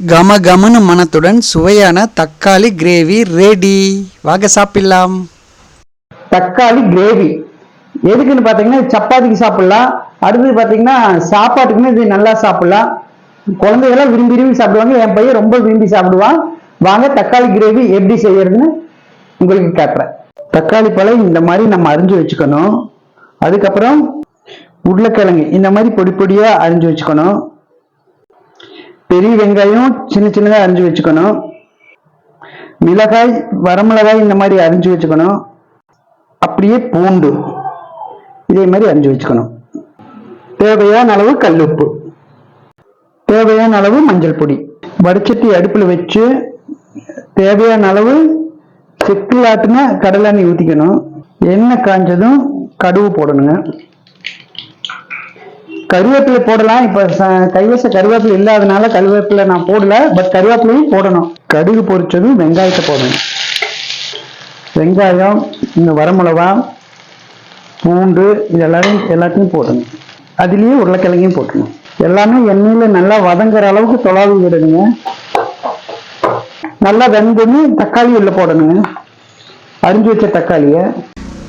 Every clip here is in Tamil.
கம கமனு மனத்துடன் சுவையான தக்காளி கிரேவி ரெடி வாங்க சாப்பிடலாம். தக்காளி கிரேவி எதுக்குன்னு பார்த்தீங்கன்னா சப்பாத்திக்கு சாப்பிடலாம். அடுத்தது பார்த்தீங்கன்னா சாப்பாட்டுக்குமே இது நல்லா சாப்பிடலாம். குழந்தைகள்லாம் விரும்பி விரும்பி சாப்பிடுவாங்க. என் பையன் ரொம்ப விரும்பி சாப்பிடுவான். வாங்க தக்காளி கிரேவி எப்படி செய்யறதுன்னு உங்களுக்கு காட்டுறேன் தக்காளி பழம் இந்த மாதிரி நம்ம அரிஞ்சு வச்சுக்கணும். அதுக்கப்புறம் உருளைக்கிழங்கு இந்த மாதிரி பொடி பொடியாக அரிஞ்சு வச்சுக்கணும். பெரிய வெங்காயம் சின்ன சின்னதாக அரிஞ்சு வச்சுக்கணும். மிளகாய் வரமிளகாய் இந்த மாதிரி அரிஞ்சு வச்சுக்கணும். அப்படியே பூண்டு. இதே மாதிரி அரிஞ்சு வச்சுக்கணும். தேவையான அளவு கல்லுப்பு. தேவையான அளவு மஞ்சள் பொடி. வடிச்சட்டி அடுப்பில் வச்சு தேவையான அளவு செக்கில் ஆட்டின கடலை ஊற்றிக்கணும் எண்ணெய் காஞ்சதும் கடுகு போடணுங்க. கருவேப்பிலை போடலாம். இப்போ கைவச கருவேப்பிலை இல்லாதனால கருவேப்பிலை நான் போடல பட் கருவேப்பிலையும் போடணும். கடுகு பொரிச்சதும் வெங்காயத்தை போடணும். வெங்காயம் இந்த வரமிளகா பூண்டு இது எல்லாத்தையும் எல்லாத்தையும் போடணும். அதுலேயும் உருளைக்கிழங்கையும் போட்டணும் எல்லாமே எண்ணெயில் நல்லா வதங்குற அளவுக்கு தொலாவி விடணுங்க. நல்லா வெந்ததும் தக்காளி உள்ள போடணுங்க. அரிஞ்சு வச்ச தக்காளியை.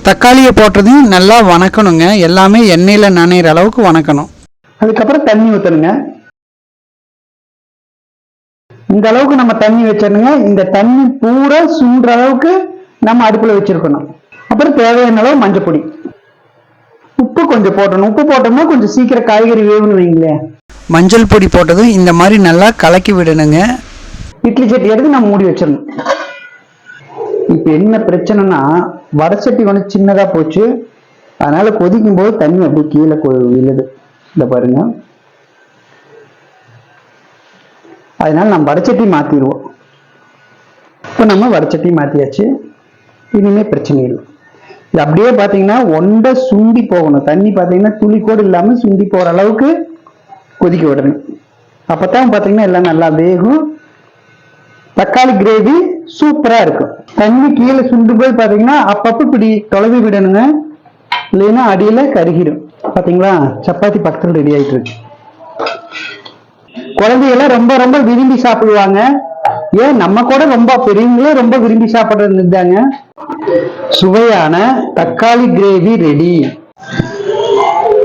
தக்காளியை போட்டதையும் நல்லா வணக்கணுங்க. எல்லாமே எண்ணெயில் நனைகிற அளவுக்கு வணக்கணும். அதுக்கப்புறம் தண்ணி ஊற்றணுங்க இந்த அளவுக்கு நம்ம தண்ணி வச்சிடணுங்க. இந்த தண்ணி பூரா சுண்டுற அளவுக்கு நம்ம அடுப்பில் வச்சிருக்கணும். அப்புறம் தேவையான அளவு மஞ்சப்பொடி உப்பு கொஞ்சம் போட்டணும். உப்பு போட்டோம்னா கொஞ்சம் சீக்கிரம் காய்கறி வேகணும் வைங்களேன். மஞ்சள் பொடி போட்டதும் இந்த மாதிரி நல்லா கலக்கி விடணுங்க. இட்லி சட்டி எடுத்து நம்ம மூடி வச்சிடணும். இப்போ என்ன பிரச்சனைனா வடச்சட்டி கொஞ்சம் சின்னதா போச்சு. அதனால கொதிக்கும் போது தண்ணி அப்படியே கீழே விழுது. இந்த பாருங்க. அதனால நம்ம வடச்சட்டி மாத்திடுவோம். இப்போ நம்ம வடச்சட்டி மாத்தியாச்சு. இனிமே பிரச்சனை இல்லை. இது அப்படியே பார்த்தீங்கன்னா ஒண்டை சுண்டி போகணும். தண்ணி பார்த்தீங்கன்னா துளி கூட இல்லாமல் சுண்டி போகிற அளவுக்கு கொதிக்க விடணும். அப்பதான் பார்த்தீங்கன்னா எல்லாம் நல்லா வேகும். தக்காளி கிரேவி சூப்பரா இருக்கும். தண்ணி கீழே சுண்டு போய் பாத்தீங்கன்னா அப்பப்போ இப்படி தொலைவி விடணுங்க. இல்லைன்னா அடியில கருகிடும். பாத்தீங்களா? சப்பாத்தி பக்கத்தில் ரெடி ஆயிட்டு இருக்கு குழந்தைகள்லாம் ரொம்ப ரொம்ப விரும்பி சாப்பிடுவாங்க. ஏன்? நம்ம கூட ரொம்ப பெரியவங்களே ரொம்ப விரும்பி சாப்பிடுறது சுவையான தக்காளி கிரேவி ரெடி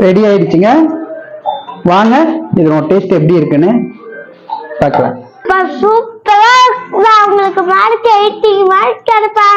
ரெடி ஆயிடுச்சுங்க. வாங்க இதனோட டேஸ்ட் எப்படி இருக்குன்னு பார்க்கலாம். சூப்பரா உங்களுக்கு மார்க் எயிட்டி மார்க் கிடைப்பா